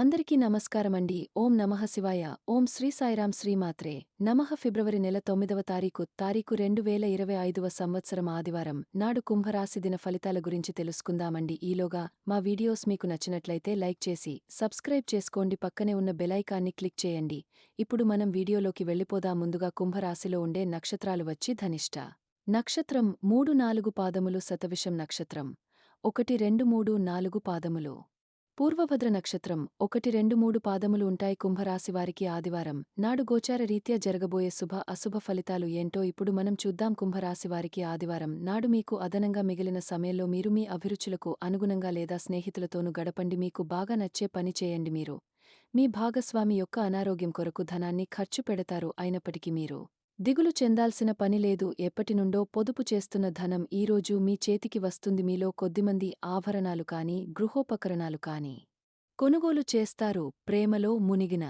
అందరికీ నమస్కారమండి. ఓం నమః శివాయ. ఓం శ్రీ సాయిరాం శ్రీమాత్రే నమః ఫిబ్రవరి నెల తొమ్మిదవ తారీఖు తారీఖు రెండు వేల ఇరవై ఐదవ సంవత్సరం ఆదివారం. నాడు కుంభరాశి దిన ఫలితాల గురించి తెలుసుకుందామండి. ఈలోగా మా వీడియోస్ మీకు నచ్చినట్లయితే లైక్ చేసి సబ్స్క్రైబ్ చేసుకోండి. పక్కనే ఉన్న బెలైకాన్ని క్లిక్ చేయండి. ఇప్పుడు మనం వీడియోలోకి వెళ్ళిపోదా ముందుగా కుంభరాశిలో ఉండే నక్షత్రాలు వచ్చి ధనిష్ట. నక్షత్రం మూడు నాలుగు పాదములు శతవిషం నక్షత్రం. ఒకటి రెండు మూడు నాలుగు పాదములు. పూర్వభద్ర నక్షత్రం ఒకటి రెండు మూడు పాదములు ఉంటాయి కుంభరాశివారికి ఆదివారం. నాడు గోచార రీత్యా జరగబోయే శుభ అశుభ ఫలితాలు ఏంటో ఇప్పుడు మనం చూద్దాం కుంభరాశివారికి ఆదివారం. నాడు మీకు అదనంగా మిగిలిన సమయంలో మీరు మీ అభిరుచులకు అనుగుణంగా లేదా స్నేహితులతోనూ గడపండి మీకు బాగా నచ్చే పని చేయండి మీరు. మీ భాగస్వామి యొక్క అనారోగ్యం కొరకు ధనాన్ని ఖర్చు పెడతారు అయినప్పటికీ మీరు. దిగులు చెందాల్సిన పనిలేదు ఎప్పటినుండో పొదుపు చేస్తున్న ధనం ఈరోజు మీ చేతికి వస్తుంది. మీలో కొద్దిమంది ఆభరణాలు కాని గృహోపకరణాలు కాని కొనుగోలు చేస్తారు. ప్రేమలో మునిగిన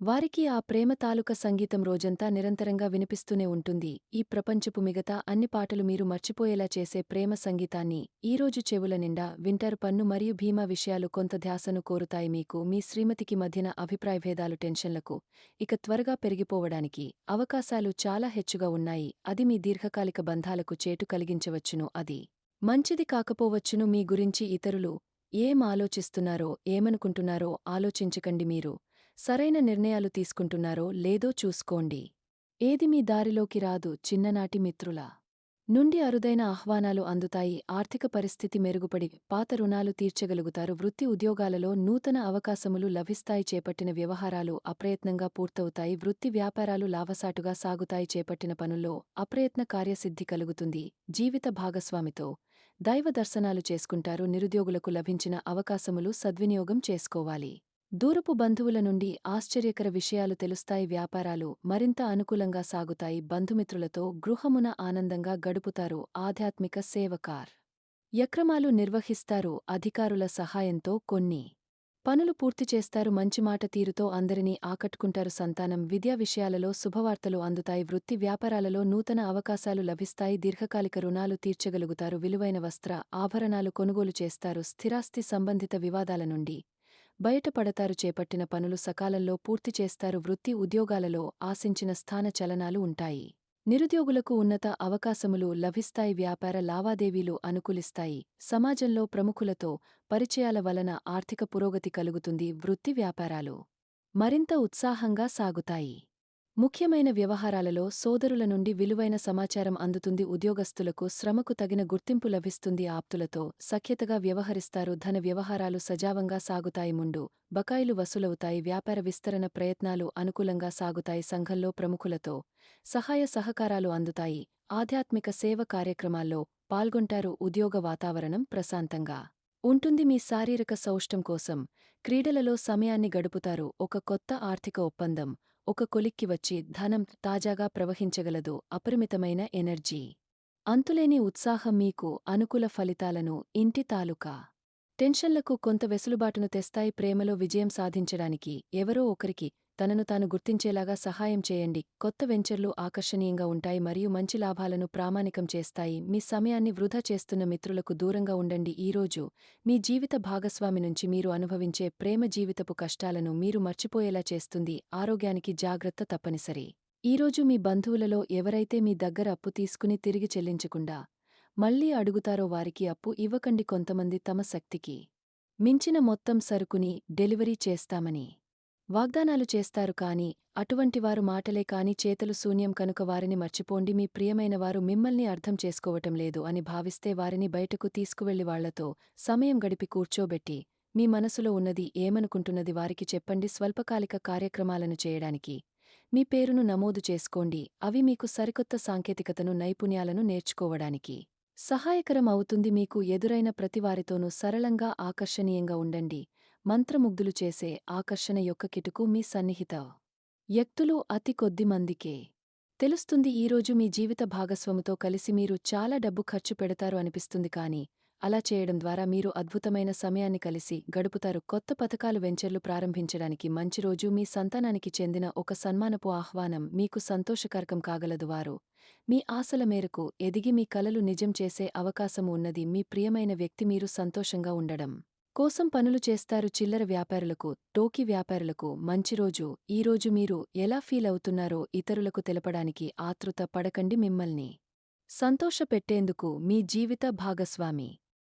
వారికి ఆ ప్రేమ తాలూక సంగీతం రోజంతా నిరంతరంగా వినిపిస్తూనే ఉంటుంది. ఈ ప్రపంచపు మిగతా అన్ని పాటలు మీరు మర్చిపోయేలా చేసే ప్రేమ సంగీతాన్ని ఈరోజు చెవుల నిండా వింటర్. పన్ను మరియు భీమా విషయాలు కొంత ధ్యాసను కోరుతాయి మీకు. మీ శ్రీమతికి మధ్యన అభిప్రాయభేదాలు టెన్షన్లకు ఇక త్వరగా పెరిగిపోవడానికి అవకాశాలు చాలా హెచ్చుగా ఉన్నాయి. అది మీ దీర్ఘకాలిక బంధాలకు చేటు కలిగించవచ్చును. అది మంచిది కాకపోవచ్చును. మీ గురించి ఇతరులు ఏం ఆలోచిస్తున్నారో ఏమనుకుంటున్నారో ఆలోచించకండి మీరు. సరైన నిర్ణయాలు తీసుకుంటున్నారో లేదో చూసుకోండి. ఏది మీ దారిలోకి రాదు చిన్ననాటి మిత్రుల. నుండి అరుదైన ఆహ్వానాలు అందుతాయి ఆర్థిక పరిస్థితి మెరుగుపడి పాత రుణాలు తీర్చగలుగుతారు వృత్తి ఉద్యోగాలలో నూతన అవకాశములు లభిస్తాయి చేపట్టిన వ్యవహారాలు అప్రయత్నంగా పూర్తవుతాయి వృత్తి వ్యాపారాలు లావసాటుగా సాగుతాయి చేపట్టిన పనుల్లో అప్రయత్న కార్యసిద్ధి కలుగుతుంది. జీవిత భాగస్వామితో దైవ దర్శనాలు చేసుకుంటారు నిరుద్యోగులకు లభించిన అవకాశములు సద్వినియోగం చేసుకోవాలి. దూరపు బంధువుల నుండి ఆశ్చర్యకర విషయాలు తెలుస్తాయి. వ్యాపారాలు మరింత అనుకూలంగా సాగుతాయి. బంధుమిత్రులతో గృహమున ఆనందంగా గడుపుతారు. ఆధ్యాత్మిక సేవకార్ యక్రమాలు నిర్వహిస్తారు. అధికారుల సహాయంతో కొన్ని పనులు పూర్తి చేస్తారు. మంచి మాట తీరుతో అందరినీ ఆకట్టుకుంటారు. సంతానం విద్యా విషయాలలో శుభవార్తలు అందుతాయి. వృత్తి వ్యాపారాలలో నూతన అవకాశాలు లభిస్తాయి. దీర్ఘకాలిక రుణాలు తీర్చగలుగుతారు. విలువైన వస్త్ర ఆభరణాలు కొనుగోలు చేస్తారు. స్థిరాస్తి సంబంధిత వివాదాల నుండి బయటపడతారు చేపట్టిన పనులు సకాలంలో పూర్తి చేస్తారు వృత్తి ఉద్యోగాలలో ఆశించిన స్థాన చలనాలు ఉంటాయి. నిరుద్యోగులకు ఉన్నత అవకాశములు లభిస్తాయి వ్యాపార లావాదేవీలు అనుకూలిస్తాయి. సమాజంలో ప్రముఖులతో పరిచయాల వలన ఆర్థిక పురోగతి కలుగుతుంది వృత్తి వ్యాపారాలు మరింత ఉత్సాహంగా సాగుతాయి. ముఖ్యమైన వ్యవహారాలలో సోదరుల నుండి విలువైన సమాచారం అందుతుంది ఉద్యోగస్తులకు శ్రమకు తగిన గుర్తింపు లభిస్తుంది. ఆప్తులతో సఖ్యతగా వ్యవహరిస్తారు ధన వ్యవహారాలు సజావంగా సాగుతాయి. ముండు బకాయిలు వసూలవుతాయి వ్యాపార విస్తరణ ప్రయత్నాలు అనుకూలంగా సాగుతాయి. సంఘంలో ప్రముఖులతో సహాయ సహకారాలు అందుతాయి. ఆధ్యాత్మిక సేవ కార్యక్రమాల్లో పాల్గొంటారు. ఉద్యోగ వాతావరణం ప్రశాంతంగా ఉంటుంది. మీ శారీరక సౌష్టం కోసం క్రీడలలో సమయాన్ని గడుపుతారు. ఒక కొత్త ఆర్థిక ఒప్పందం ఒక కొలిక్కి వచ్చి ధనం తాజాగా ప్రవహించగలదు అపరిమితమైన ఎనర్జీ. అంతులేని ఉత్సాహం మీకు అనుకూల ఫలితాలను ఇంటి తాలూకా. టెన్షన్లకు కొంత వెసులుబాటును తెస్తాయి ప్రేమలో విజయం సాధించడానికి ఎవరో ఒకరికి తనను తాను గుర్తించేలాగా సహాయం చేయండి. కొత్త వెంచర్లు ఆకర్షణీయంగా ఉంటాయి మరియు మంచి లాభాలను ప్రామాణికం చేస్తాయి. మీ సమయాన్ని వృధా చేస్తున్న మిత్రులకు దూరంగా ఉండండి. ఈరోజు మీ జీవిత భాగస్వామి నుంచి మీరు అనుభవించే ప్రేమ జీవితపు కష్టాలను మీరు మర్చిపోయేలా చేస్తుంది. ఆరోగ్యానికి జాగ్రత్త తప్పనిసరి. ఈరోజు మీ బంధువులలో ఎవరైతే మీ దగ్గర అప్పు తీసుకుని తిరిగి చెల్లించకుండా మళ్ళీ అడుగుతారో వారికి అప్పు ఇవ్వకండి కొంతమంది తమ శక్తికి. మించిన మొత్తం సరుకుని డెలివరీ చేస్తామని. వాగ్దానాలు చేస్తారు కాని అటువంటివారు మాటలే కాని చేతలు శూన్యం కనుక వారిని మర్చిపోండి మీ ప్రియమైనవారు మిమ్మల్ని అర్థం చేసుకోవటం లేదు అని భావిస్తే వారిని బయటకు తీసుకువెళ్ళి వాళ్ళతో సమయం గడిపి కూర్చోబెట్టి మీ మనసులో ఉన్నది ఏమనుకుంటున్నది వారికి చెప్పండి స్వల్పకాలిక కార్యక్రమాలను చేయడానికి. మీ పేరును నమోదు చేసుకోండి అవి మీకు సరికొత్త సాంకేతికతను నైపుణ్యాలను నేర్చుకోవడానికి. సహాయకరం అవుతుంది మీకు ఎదురైన ప్రతివారితోనూ సరళంగా ఆకర్షణీయంగా ఉండండి. మంత్రముగ్ధులు చేసే ఆకర్షణ యొక్క కిటుకు మీ సన్నిహిత. వ్యక్తులు అతి కొద్దిమందికే తెలుస్తుంది ఈరోజు మీ జీవిత భాగస్వముతో కలిసి మీరు చాలా డబ్బు ఖర్చు పెడతారు అనిపిస్తుంది కాని అలా చేయడం ద్వారా మీరు అద్భుతమైన సమయాన్ని కలిసి గడుపుతారు. కొత్త పథకాలు వెంచర్లు ప్రారంభించడానికి మంచి రోజు మీ సంతానానికి చెందిన ఒక సన్మానపు ఆహ్వానం మీకు సంతోషకరకం కాగలదు వారు. మీ ఆశల మేరకు ఎదిగి మీ కలలు నిజం చేసే అవకాశము ఉన్నది. మీ ప్రియమైన వ్యక్తి మీరు సంతోషంగా ఉండడం. కోసం పనులు చేస్తారు చిల్లర వ్యాపారులకు టోకీ వ్యాపారులకు మంచి రోజు. ఈ రోజు మీరు ఎలా ఫీల్ అవుతున్నారో ఇతరులకు తెలపడానికి ఆతృత పడకండి మిమ్మల్ని. సంతోషపెట్టేందుకు మీ జీవిత భాగస్వామి.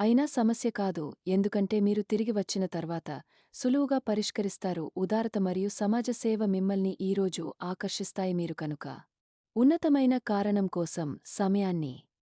అయినా సమస్య కాదు ఎందుకంటే మీరు తిరిగి వచ్చిన తర్వాత సులువుగా పరిష్కరిస్తారు. ఉదారత మరియు సమాజ సేవ మిమ్మల్ని ఈరోజు ఆకర్షిస్తాయి మీరు కనుక. ఉన్నతమైన కారణం కోసం సమయాన్ని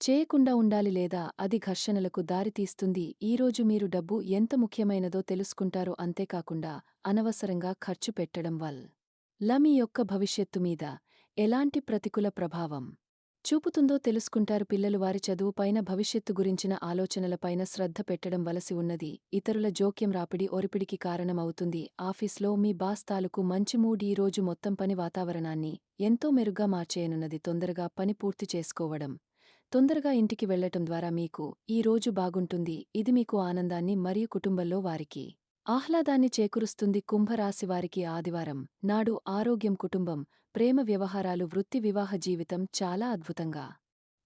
చేయకుండా ఉండాలి లేదా అది ఘర్షణలకు దారితీస్తుంది ఈరోజు మీరు డబ్బు ఎంత ముఖ్యమైనదో తెలుసుకుంటారో అంతేకాకుండా అనవసరంగా ఖర్చు పెట్టడం వల్. మీ యొక్క భవిష్యత్తు మీద ఎలాంటి ప్రతికూల ప్రభావం చూపుతుందో తెలుసుకుంటారు. పిల్లలు వారి చదువుపైన భవిష్యత్తు గురించిన ఆలోచనలపైన శ్రద్ధ పెట్టడం వలసి ఉన్నది. ఇతరుల జోక్యం రాపిడి ఒరిపిడికి కారణమవుతుంది. ఆఫీస్లో మీ బాస్ తాలూకు మంచి మూడ్ ఈరోజు రోజు మొత్తం పని వాతావరణాన్ని ఎంతో మెరుగ్గా మార్చేయనున్నది. తొందరగా పని పూర్తి చేసుకోవడం తొందరగా ఇంటికి వెళ్ళటం ద్వారా మీకు ఈ రోజు బాగుంటుంది. ఇది మీకు ఆనందాన్ని మరియు కుటుంబంలో వారికి ఆహ్లాదాన్ని చేకూరుస్తుంది. కుంభరాశివారికి ఆదివారం నాడు ఆరోగ్యం కుటుంబం ప్రేమ వ్యవహారాలు వృత్తి వివాహ జీవితం చాలా అద్భుతంగా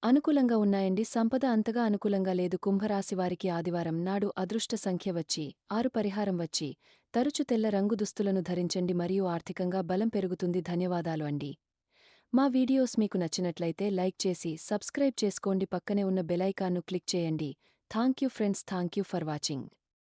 అనుకూలంగా ఉన్నాయండి. సంపద అంతగా అనుకూలంగా లేదు. కుంభరాశివారికి ఆదివారం నాడు అదృష్ట సంఖ్య వచ్చి ఆరు పరిహారం వచ్చి తరచు తెల్ల రంగు దుస్తులను ధరించండి మరియు ఆర్థికంగా బలం పెరుగుతుంది. ధన్యవాదాలు అండి. మా వీడియోస్ మీకు నచ్చినట్లయితే లైక్ చేసి సబ్స్క్రైబ్ చేసుకోండి. పక్కనే ఉన్న బెలైకాన్ను క్లిక్ చేయండి. Thank you friends thank you for watching.